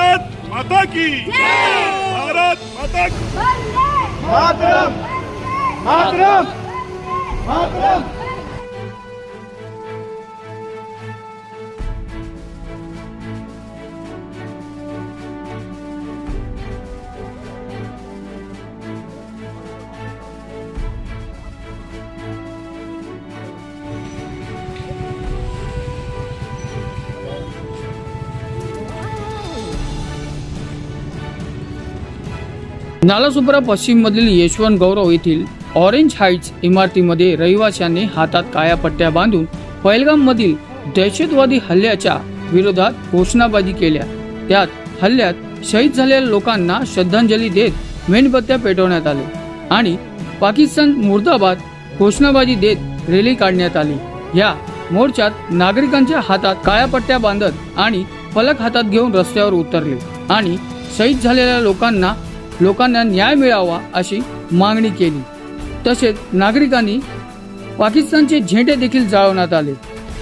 भारत माता की भारत माता की मातरम मातरम मातरम नालासोपारा पश्चिममधील यशवंत गौरव येथील ऑरेंज हाईट्स इमारतीमध्ये रहिवाशांनी हातात काळ्या पट्ट्या बांधून पैलगाममधील दहशतवादी हल्ल्याच्या विरोधात घोषणाबाजी केल्या. त्यात हल्ल्यात शहीद झालेल्या लोकांना श्रद्धांजली देत मेणबत्त्या पेटवण्यात आले आणि पाकिस्तान मुर्दाबाद घोषणाबाजी देत रॅली काढण्यात आली. या मोर्चात नागरिकांच्या हातात काळ्या पट्ट्या बांधत आणि फलक हातात घेऊन रस्त्यावर उतरले आणि शहीद झालेल्या लोकांना लोकांना न्याय मिळावा अशी मागणी केली. तसेच नागरिकांनी पाकिस्तानचे झेंडे देखील जाळवण्यात आले.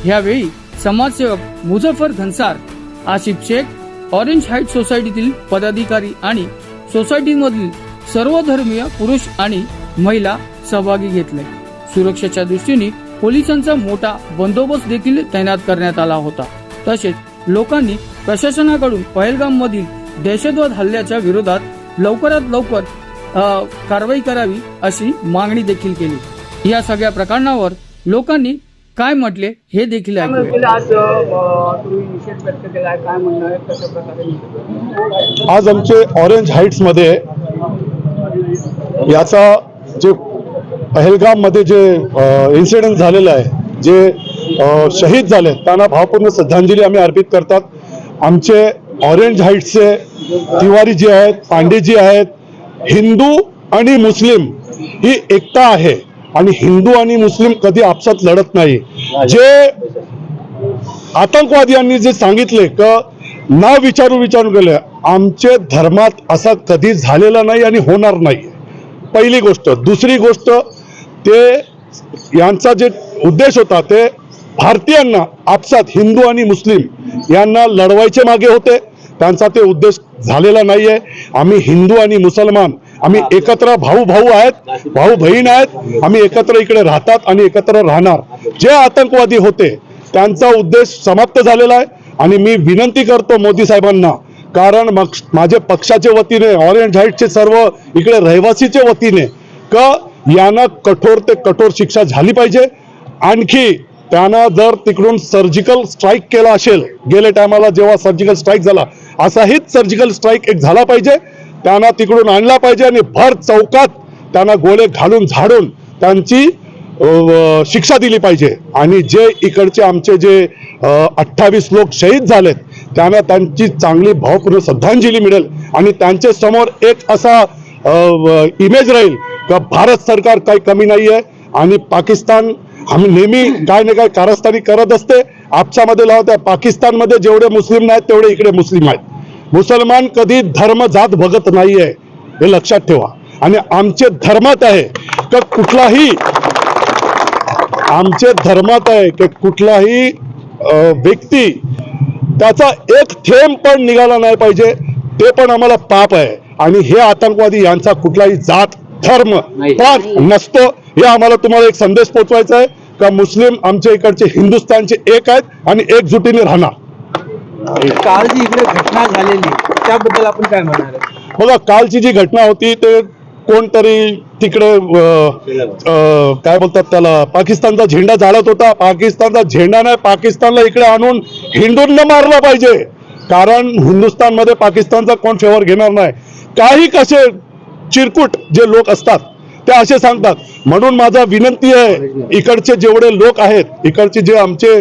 यावेळी समाजसेवक मुझफ्फर घनसार आसिफ शेख ऑरेंज हाईट सोसायटीतील पदाधिकारी आणि सोसायटीमधील सर्व धर्मीय पुरुष आणि महिला सहभागी घेतले. सुरक्षेच्या दृष्टीने पोलिसांचा मोठा बंदोबस्त देखील तैनात करण्यात आला होता. तसेच लोकांनी प्रशासनाकडून पहलगाम मधील दहशतवाद हल्ल्याच्या विरोधात लवकरात लवकर कारवाई करावी अशी मागणी देखील केली. या सगळ्या प्रकरणावर लोकांनी काय म्हटले हे देखील आज आमचे ऑरेंज हाईट्समध्ये याचा जे पहलगाममध्ये जे इन्सिडेंट झालेलं आहे जे शहीद झाले त्यांना भावपूर्ण श्रद्धांजली आम्ही अर्पित करतात. आमचे ऑरेंज हाईट्सचे तिवारी जी आहेत पांडे जी आहेत हिंदू आणि मुस्लिम ही एकता आहे. आणि हिंदू आणि मुस्लिम कधी आपसात लढत नाही. जे आतंकवादियांनी जे सांगितले का ना विचारू विचारू गेले आमचे धर्मात असा कधी झालेला नाही आणि होणार नाही. पहिली गोष्ट. दुसरी गोष्ट ते यांचा जे उद्देश होता ते भारतीयांना आपसात हिंदू आणि मुस्लिम यांना लढवायचे मागे होते. त्यांचा ते उद्देश झालेला नाहीये. आम्ही हिंदू आणि मुसलमान आम्ही एकत्र भाऊ भाऊ आहेत भाऊ बहीण आहेत आम्ही एकत्र इकडे राहतात आणि एकत्र राहणार. जे आतंकवादी होते त्यांचा उद्देश समाप्त झालेला आहे. आणि मी विनंती करतो मोदी साहेबांना कारण मग माझे पक्षाच्या वतीने ऑरेंज हाईटचे सर्व इकडे रहिवासीच्या वतीने क यांना कठोर ते कठोर शिक्षा झाली पाहिजे. आणखी त्यांना जर तिकडून सर्जिकल स्ट्राईक केला असेल गेल्या टायमाला जेव्हा सर्जिकल स्ट्राईक झाला असाहीच सर्जिकल स्ट्राईक एक झाला पाहिजे. त्यांना तिकडून आणला पाहिजे आणि भर चौकात त्यांना गोळे घालून झाडून त्यांची शिक्षा दिली पाहिजे. आणि जे इकडचे आमचे जे अठ्ठावीस लोक शहीद झालेत त्यांना त्यांची चांगली भावपूर्ण श्रद्धांजली मिळेल. आणि त्यांच्यासमोर एक असा इमेज राहील का भारत सरकार काही कमी नाही आहे आणि पाकिस्तान आम्ही नेहमी काय ना काय कारस्थानी करत असते. आपसामध्ये लावत आहे पाकिस्तानमध्ये जेवढे मुस्लिम नाहीत तेवढे इकडे मुस्लिम आहेत. मुसलमान कधी धर्म जात बघत नाहीये हे लक्षात ठेवा. आणि आमचे धर्मात आहे का कुठलाही आमचे धर्मात आहे की कुठलाही व्यक्ती त्याचा एक थेंब पण निघाला नाही पाहिजे ते पण आम्हाला पाप आहे. आणि हे आतंकवादी यांचा कुठलाही जात धर्म पण नसतो. हे आम्हाला तुम्हाला एक संदेश पोचवायचा आहे का मुस्लिम आमच्या इकडचे हिंदुस्थानचे एक आहेत आणि एकजुटीने राहणार. काल जी इकडे घटना झालेली त्याबद्दल आपण काय म्हणणार बघा कालची जी घटना होती ते कोणतरी तिकडे काय बोलतात त्याला पाकिस्तानचा झेंडा जाळत होता. पाकिस्तानचा झेंडा नाही पाकिस्तानला इकडे आणून हिंदूंना मारलं पाहिजे. कारण हिंदुस्थानमध्ये पाकिस्तानचा कोण फेवर घेणार नाही. काही कसे चिरकुट जे लोक असतात ते असे सांगतात. म्हणून माझा विनंती आहे इकडचे जेवढे लोक आहेत इकडचे जे आमचे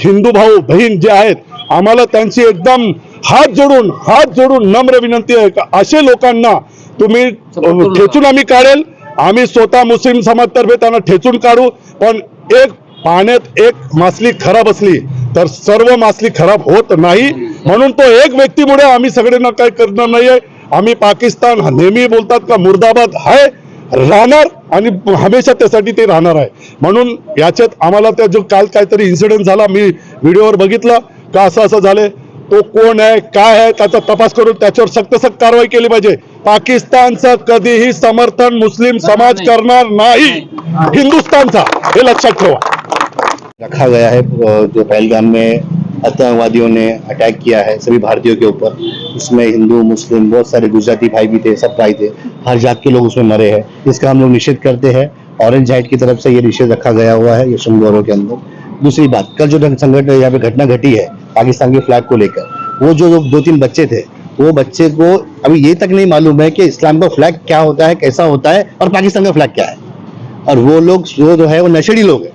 हिंदू भाऊ बहीण जे आहेत आम्हाला त्यांची एकदम हात जोडून हात जोडून नम्र विनंती आहे का असे लोकांना तुम्ही ठेचून आम्ही काढेल. आम्ही स्वतः मुस्लिम समाजतर्फे त्यांना ठेचून काढू. पण एक पाण्यात एक मासली खराब असली तर सर्व मासली खराब होत नाही. म्हणून तो एक व्यक्तीमुळे आम्ही सगळ्यांना काय करणार नाहीये. आम्ही पाकिस्तान नेहमी बोलतात का मुर्दाबाद आहे राहणार आणि हमेशा त्यासाठी ते राहणार आहे. म्हणून याच्यात आम्हाला त्या जो काल काहीतरी इन्सिडेंट झाला मी व्हिडिओवर बघितलं का असं असं झालंय तो कोण आहे काय आहे त्याचा तपास करून त्याच्यावर सक्त सक्त कारवाई केली पाहिजे. पाकिस्तानचं कधीही समर्थन मुस्लिम समाज करणार नाही. हिंदुस्तानचा हे लक्षात ठेवा. रखा गया है जो पहलगाम में आतंकवादियों ने अटैक किया है सभी भारतीयों के ऊपर। उसमें हिंदू, मुस्लिम, बहुत सारे गुजराती भाई भी थे, सब भाई थे। हर जात के लोग उसमें मरे हैं। इसका हम लोग निषेध करते हैं। ऑरेंज हाइट की तरफ़ से ये निषेध रखा गया हुआ है यशवंत गौरव के अंदर। दूसरी बात, कल जो संगठन यहाँ पे घटना घटी है, पाकिस्तान के फ्लैग को लेकर, वो जो दो तीन बच्चे थे, वो बच्चे को अभी ये तक नहीं मालूम है कि इस्लाम का फ्लैग क्या होता है, कैसा होता है और पाकिस्तान का फ्लैग क्या है। और वो लोग जो जो है, वो नशेड़ी लोग हैं।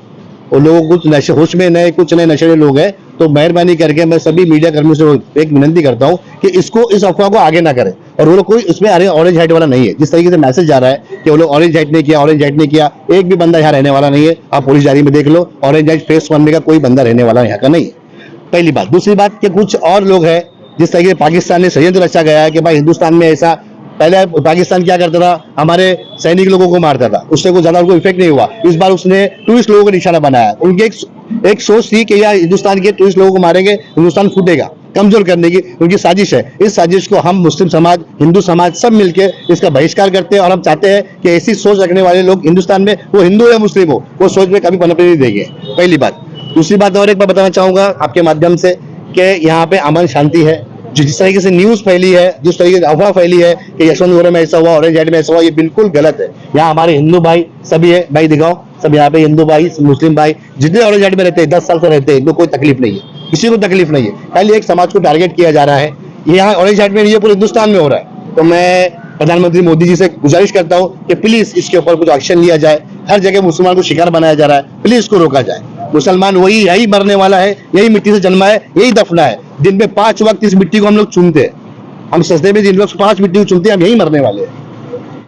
वो लोगों कुछ नशे, होश में नए, कुछ नए नशेड़े लोग हैं तो मेहरबानी करके मैं सभी मीडिया कर्मियों से एक विनंती करता हूँ कि इसको, इस अफवाह को आगे ना करें। और वो लोग कोई इसमें अरे ऑरेंज हाइट वाला नहीं है। जिस तरीके से मैसेज जा रहा है कि वो लोग ऑरेंज हाइट नहीं किया ऑरेंज हाइट नहीं किया, एक भी बंदा यहाँ रहने वाला नहीं है। आप पुलिस जारी में देख लो ऑरेंज हाइट फेस वन का कोई बंदा रहने वाला यहाँ का नहीं पहली बात। दूसरी बात कि कुछ और लोग हैं, जिस तरीके से पाकिस्तान ने षडयंत्र रचा गया है कि भाई हिंदुस्तान में ऐसा, पहले पाकिस्तान क्या करता था? हमारे सैनिक लोगों को मारता था। उससे कोई ज़्यादा उनको इफ़ेक्ट नहीं हुआ। इस बार उसने टूरिस्ट लोगों को निशाना बनाया। उनके एक एक सोच थी कि यार हिंदुस्तान के टूरिस्ट लोगों को मारेंगे, हिंदुस्तान फूटेगा, कमज़ोर करने की उनकी साजिश है। इस साजिश को हम मुस्लिम समाज, हिंदू समाज सब मिलकर इसका बहिष्कार करते हैं और हम चाहते हैं कि ऐसी सोच रखने वाले लोग हिंदुस्तान में, वो हिंदू या मुस्लिम हो, वो सोच में कभी पनपने नहीं देंगे। पहली बात। दूसरी बात और एक बार बताना चाहूँगा आपके माध्यम से कि यहाँ पे अमन शांति है। जिस तरीके से न्यूज़ फैली है, जिस तरीके से अफवाह फैली है कि यशवंत गौरव में ऐसा हुआ, ऑरेंज हाइट में ऐसा हुआ, ये बिल्कुल गलत है। यहाँ हमारे हिंदू भाई सभी है। भाई दिखाओ। सब यहाँ पे हिंदू भाई, मुस्लिम भाई, जितने हाइट में रहते हैं, दस साल से रहते हैं, इनको कोई तकलीफ़ नहीं है। किसी को तकलीफ़ नहीं है। खाली एक समाज को टारगेट किया जा रहा है। यहाँ ऑरेंज हाइट में है, पूरे हिंदुस्तान में हो रहा है। तो मैं प्रधानमंत्री मोदी जी से गुजारिश करता हूँ कि प्लीज़ इसके ऊपर कुछ एक्शन लिया जाए। हर जगह मुसलमान को शिकार बनाया जा रहा है। प्लीज़ इसको रोका जाए। मुसलमान वही यही मरने वाला है, यही मिट्टी से जन्मा है, यही दफना है। दिन में पाँच वक्त इस मिट्टी को हम लोग चुनते हैं। हम सस्ते में दिन वक्त पाँच मिट्टी को चुनते हैं, हम यही मरने वाले हैं।